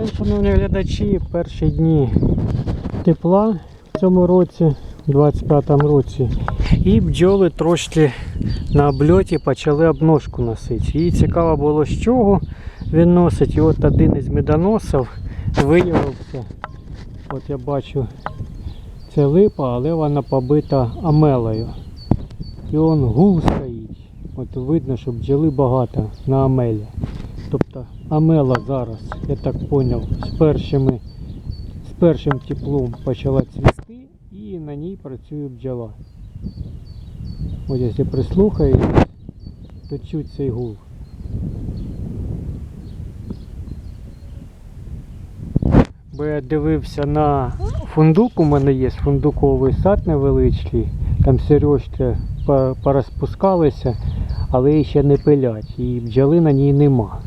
день, шановні глядачі, перші дні тепла в цьому році, у 25-му році. І бджоли трошки на обльоті почали обножку носити. Їй цікаво було, з чого він носить. І от один із медоносів виявився. От я бачу, це липа, але вона побита амелою. І он гул стоїть. От видно, що бджоли багато на амелі. Тобто амела зараз, я так зрозумів, з з першим теплом почала цвісти і на ній працює бджола. Ось якщо прислухаєтесь, то чуть цей гул. Бо я дивився на фундук, у мене є фундуковий сад невеличкий, там сережки по- порозпускалися, але ще не пилять, і бджоли на ній нема.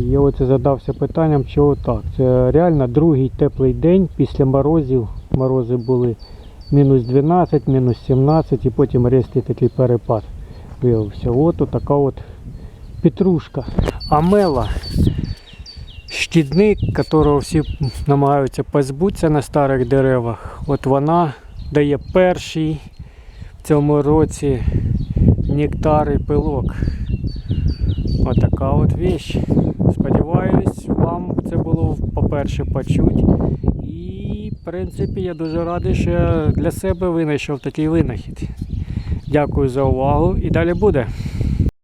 Я оце задався питанням, чого так. Це реально другий теплий день після морозів. Морози були мінус 12, мінус 17 і потім різкий такий перепад виявився. От така от петрушка. Амела. Шкідник, якого всі намагаються позбутися на старих деревах. От вона дає перший в цьому році нектар і пилок. Отака от вещь. Сподіваюсь, вам це було по-перше почуть. І, в принципі, я дуже радий, що я для себе винайшов такий винахід. Дякую за увагу і далі буде.